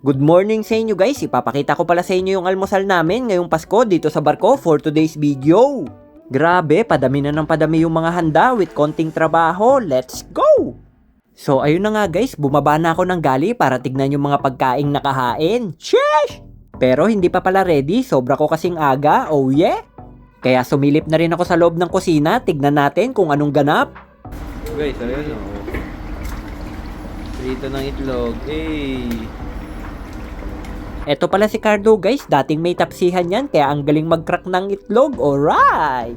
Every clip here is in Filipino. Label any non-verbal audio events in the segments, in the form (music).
Good morning sa inyo guys, ipapakita ko pala sa inyo yung almusal namin ngayong Pasko dito sa barko for today's video. Grabe, padami na ng padami yung mga handa with konting trabaho, let's go! So ayun na nga guys, bumaba na ako ng gali para tignan yung mga pagkaing nakahain. Sheesh! Pero hindi pa pala ready, sobra ko kasing aga, oh yeah! Kaya sumilip na rin ako sa loob ng kusina, tignan natin kung anong ganap. Guys, ayun o. Prito ng itlog. Hey! Eto pala si Cardo guys, dating may tapsihan yan kaya ang galing mag-crack ng itlog, alright!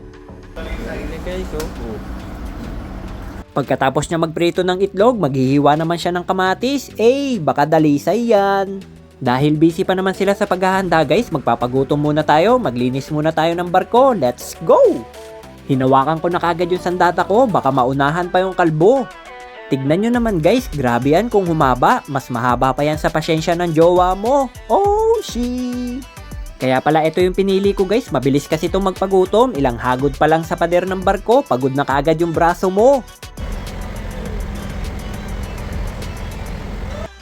Pagkatapos niya magprito ng itlog, maghihiwa naman siya ng kamatis. Eh, baka dalisay yan. Dahil busy pa naman sila sa paghahanda guys, magpapagutom muna tayo, maglinis muna tayo ng barko, let's go! Hinawakan ko na kagad yung sandata ko, baka maunahan pa yung kalbo. Tignan nyo naman guys, grabe yan kung humaba, mas mahaba pa yan sa pasyensya ng jowa mo. Oh, she! Kaya pala ito yung pinili ko guys, mabilis kasi itong magpagutom, ilang hagod pa lang sa pader ng barko, pagod na kagad yung braso mo.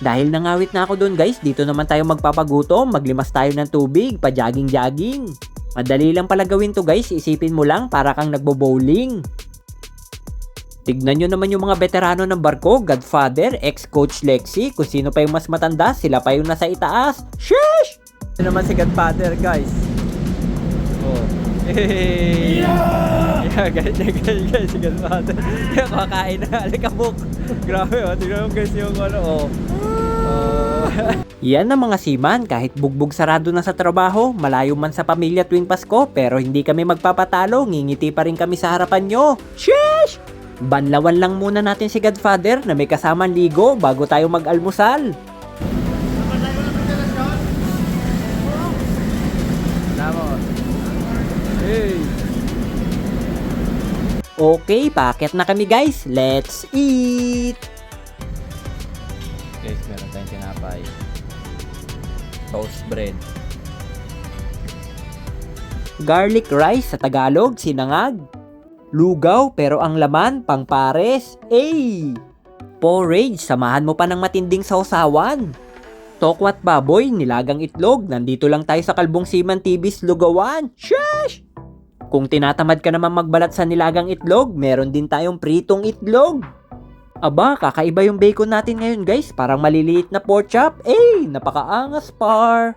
Dahil nangawit na ako doon guys, dito naman tayo magpapagutom, maglimas tayo ng tubig, pa-jogging-jogging. Madali lang pala gawin to guys, isipin mo lang para kang nagbo-bowling. Tignan nyo naman yung mga veterano ng barko, Godfather, ex-coach Lexi, kung sino pa yung mas matanda, sila pa yung nasa itaas. Sheesh! Ito naman si Godfather, guys. Oh. Hey! Yeah! Yeah, guys, guys, guys, si Godfather. (laughs) Kaya kakain na, alikabok. Grabe, oh. Tignan mo guys yung ano, oh. Oh. (laughs) Yan ang mga seaman, kahit bugbog sarado na sa trabaho, malayo man sa pamilya tuwing Pasko, pero hindi kami magpapatalo, ngingiti pa rin kami sa harapan nyo. Sheesh! Banlawan lang muna natin si Godfather na may kasamang ligo bago tayo mag-almusal. Okay, paket na kami guys. Let's eat! Guys, meron tayong tinapay. Toast bread. Garlic rice sa Tagalog, sinangag. Lugaw pero ang laman pang pares. Ay! Porridge, samahan mo pa ng matinding sausawan. Tokwat baboy, nilagang itlog, nandito lang tayo sa Kalbong Siman TV's Lugawan. Sheesh! Kung tinatamad ka naman magbalat sa nilagang itlog, meron din tayong pritong itlog. Aba, kakaiba yung bacon natin ngayon guys, parang maliliit na pork chop. Eh, napakaangas par.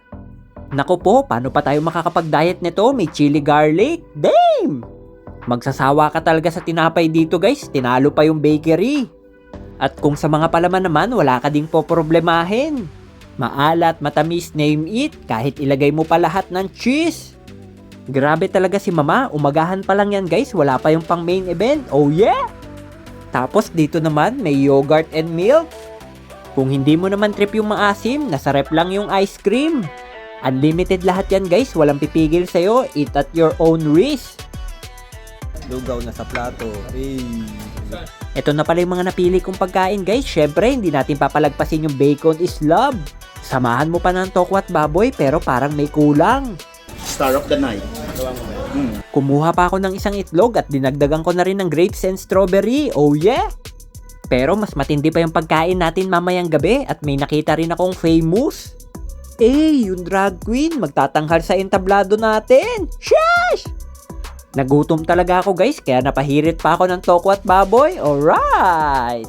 Nako po, paano pa tayo makakapag-diet nito? May chili garlic. Damn! Magsasawa ka talaga sa tinapay dito guys, tinalo pa yung bakery. At kung sa mga palaman naman, wala ka ding poproblemahin. Maalat, matamis, name it, kahit ilagay mo pa lahat ng cheese. Grabe talaga si mama, umagahan pa lang yan guys, wala pa yung pang main event. Oh yeah! Tapos dito naman, may yogurt and milk. Kung hindi mo naman trip yung maasim, nasa rep lang yung ice cream. Unlimited lahat yan guys, walang pipigil sa'yo, eat at your own risk. Lugaw na sa plato. Hey! Ito na pala yung mga napili kong pagkain guys. Syempre, hindi natin papalagpasin yung bacon is love. Samahan mo pa ng tokwat baboy pero parang may kulang. Star of the night. Mm. Kumuha pa ako ng isang itlog at dinagdagan ko na rin ng grapes and strawberry. Oh yeah! Pero mas matindi pa yung pagkain natin mamayang gabi at may nakita rin akong famous. Eh, yung drag queen, magtatanghal sa entablado natin. Sheesh! Nagutom talaga ako guys, kaya napahirit pa ako ng toko at baboy. Alright!